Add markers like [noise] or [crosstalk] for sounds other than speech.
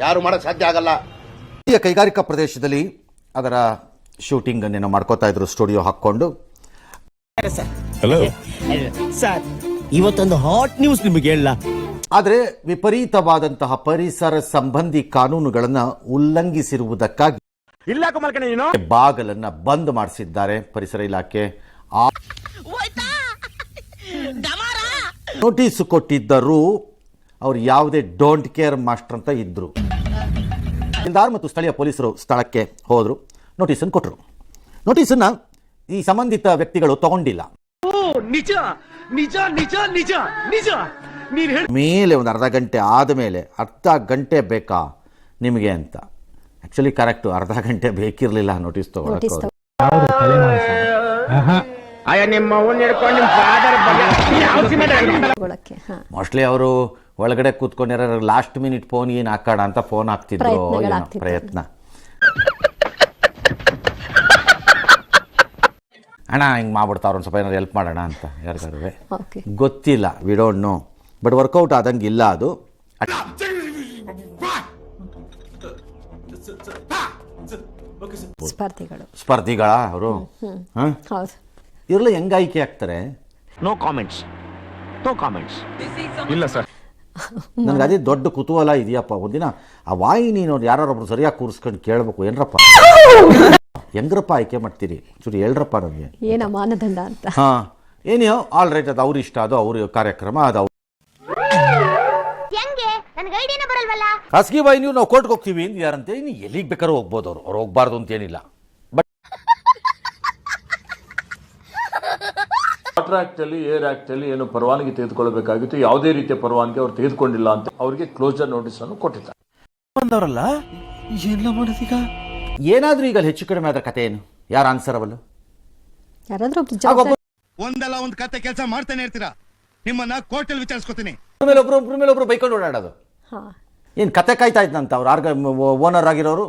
ಯಾರು ಮಾಡಕ್ ಸಾಧ್ಯ ಆಗಲ್ಲ. ಈ ಕೈಗಾರಿಕಾ ಪ್ರದೇಶದಲ್ಲಿ ಅದರ ಶೂಟಿಂಗ್ ಅನ್ನೇನೋ ಮಾಡ್ಕೋತಾ ಇದ್ರು ಸ್ಟುಡಿಯೋ ಹಾಕೊಂಡು ಸರ್ ಇವತ್ತೊಂದು ಹಾಟ್ ನ್ಯೂಸ್ ನಿಮಗೆ ಹೇಳ ಆದರೆ ವಿಪರೀತವಾದಂತಹ ಪರಿಸರ ಸಂಬಂಧಿ ಕಾನೂನುಗಳನ್ನು ಉಲ್ಲಂಘಿಸಿರುವುದಕ್ಕಾಗಿ ಇಲ್ಲ ಬಾಗಲನ್ನ ಬಂದ್ ಮಾಡಿಸಿದ್ದಾರೆ ಪರಿಸರ ಇಲಾಖೆ. ಆ ನೋಟಿಸ್ ಕೊಟ್ಟಿದ್ದರು ಅವ್ರು ಯಾವುದೇ ಡೋಂಟ್ ಕೇರ್ ಮಾಸ್ಟರ್ ಅಂತ ಇದ್ದರು ಎಂದಾರು ಮತ್ತು ಸ್ಥಳೀಯ ಪೊಲೀಸರು ಸ್ಥಳಕ್ಕೆ ಹೋದರು. ನೋಟಿಸನ್ನು ಕೊಟ್ಟರು ನೋಟಿಸನ್ನು ಈ ಸಂಬಂಧಿತ ವ್ಯಕ್ತಿಗಳು ತಗೊಂಡಿಲ್ಲ. ನಿಜ ನಿಜ ನಿಜ ನಿಜ ನಿಜ. ನೀನ್ ಹೇಳ ಮೇಲೆ ಒಂದು ಅರ್ಧ ಗಂಟೆ ಆದಮೇಲೆ ಅರ್ಧ ಗಂಟೆ ಬೇಕಾ ನಿಮಗೆ ಅಂತ. ಆ್ಯಕ್ಚುಲಿ ಕರೆಕ್ಟ್ ಅರ್ಧ ಗಂಟೆ ಬೇಕಿರಲಿಲ್ಲ ನೋಟಿಸ್ ತಗೊಳಕ್ಕೆ ಮೋಸ್ಟ್ಲಿ ಅವರು ಒಳಗಡೆ ಕೂತ್ಕೊಂಡಿರೋ ಲಾಸ್ಟ್ ಮಿನಿಟ್ ಫೋನ್ ಏನು ಹಾಕೋಣ ಅಂತ ಫೋನ್ ಹಾಕ್ತಿದ್ರು. ಪ್ರಯತ್ನ. ಅಣ್ಣ ಹಿಂಗೆ ಮಾಡ್ಬಿಡ್ತಾವ್ರ ಒಂದು ಸ್ವಲ್ಪ ಏನಾದ್ರು ಹೆಲ್ಪ್ ಮಾಡೋಣ ಅಂತ ಯಾರಿಗಾರು ಓಕೆ ಗೊತ್ತಿಲ್ಲ we don't know but work out ಆದಂಗೆ ಇಲ್ಲ ಅದು. ಸ್ಪರ್ಧಿಗಳು. ಸ್ಪರ್ಧಿಗಳ ಅವರು? ಇವ್ರೆಲ್ಲ ಹೆಂಗ್ ಆಯ್ಕೆ ಆಗ್ತಾರೆ? ನೋ ಕಾಮೆಂಟ್ಸ್ ನೋ ಕಾಮೆಂಟ್ಸ್ ಇಲ್ಲ ಸರ್ [laughs] ನನಗೆ ಅದೇ ದೊಡ್ಡ ಕುತೂಹಲ ಇದೆಯಪ್ಪ. ಒಂದಿನ ಆ ವಾಹಿನಿ ನೋಡಿ ಯಾರೊಬ್ರು ಸರಿಯಾಗಿ ಕೂರಿಸ್ಕೊಂಡು ಕೇಳಬೇಕು ಏನ್ರಪ್ಪ? [laughs] ಹೆಂಗ್ರಪ್ಪ ಆಯ್ಕೆ ಮಾಡ್ತೀರಿ? ಚೂರು ಹೇಳ್ರಪ್ಪ ನಮಗೆ ಏನ ಮಾನದಂಡ ಅಂತ? ಹಾಂ. ಏನೋ ಆಲ್ ರೈಟ್ ಅದು ಅವ್ರ ಇಷ್ಟ ಅದು ಅವ್ರ ಕಾರ್ಯಕ್ರಮ ಅದು ಅವ್ರ ಹೆಂಗೆ? ನನ್ಗೆ ಐಡಿಯಾನೇ ಬರಲ್ವಲ್ಲ? ಖಾಸಗಿ ವಾಹಿನಿಯು ನಾವು ಕೋರ್ಟ್ಗೆ ಹೋಗ್ತೀವಿ ಅಂತ ಯಾರಂತೆ? ಇನ್ನು ಎಲ್ಲಿಗೆ ಬೇಕಾದ್ರೂ ಹೋಗ್ಬೋದು ಅವ್ರು. ಅವ್ರು ಹೋಗ್ಬಾರ್ದು ಅಂತ ಏನಿಲ್ಲ ಬಟ್ ವಾಟರ್ ಆಕ್ಟ್ ಅಲ್ಲಿ ಏರ್ ಆಕ್ಟ್ ಅಲ್ಲಿ ಏನು ಪರವಾನಗಿ ತೆಗೆದುಕೊಳ್ಳಬೇಕಾಗಿತ್ತು ಯಾವುದೇ ರೀತಿಯ ಪರವಾನಗಿ ಅವರು ತೆಗೆದುಕೊಂಡಿಲ್ಲ ಅಂತ ಅವರಿಗೆ ಕ್ಲೋಸರ್ ನೋಟಿಸ್ ಅನ್ನು ಕೊಟ್ಟಿದ್ದಾರೆ. ಬಂದವರಲ್ಲ? ಎಲ್ಲ ಮಾಡೋದೀಗ? ಏನಾದರೂ ಈಗ ಹೆಚ್ಚು ಕಡಿಮೆ ಆದ ಕತೆ ಏನು? ಯಾರ ಆನ್ಸರ್ ಅವಲ್ಲ ಯಾರಾದ್ರೂ ಒಂದಲ್ಲ ಒಂದ್ ಕತೆ ಕೆಲಸ ಮಾಡ್ತಾನೆ ಇರ್ತೀರಾ? ನಿಮ್ಮನ್ನ ಕೋರ್ಟಲ್ಲಿ ವಿಚಾರಿಸ್ಕೊತೀನಿ. ಮೇಲೆ ಒಬ್ರು ಒಬ್ರು ಮೇಲೆ ಒಬ್ರು ಬೈಕೊಂಡು ಓಡಾಡೋದು. ಏನ್ ಏನು ಕತೆ ಕಾಯ್ತಾ ಇದ್ದಂತ ಅವ್ರು? ಆರ್ಗ ಓನರ್ ಆಗಿರೋರು?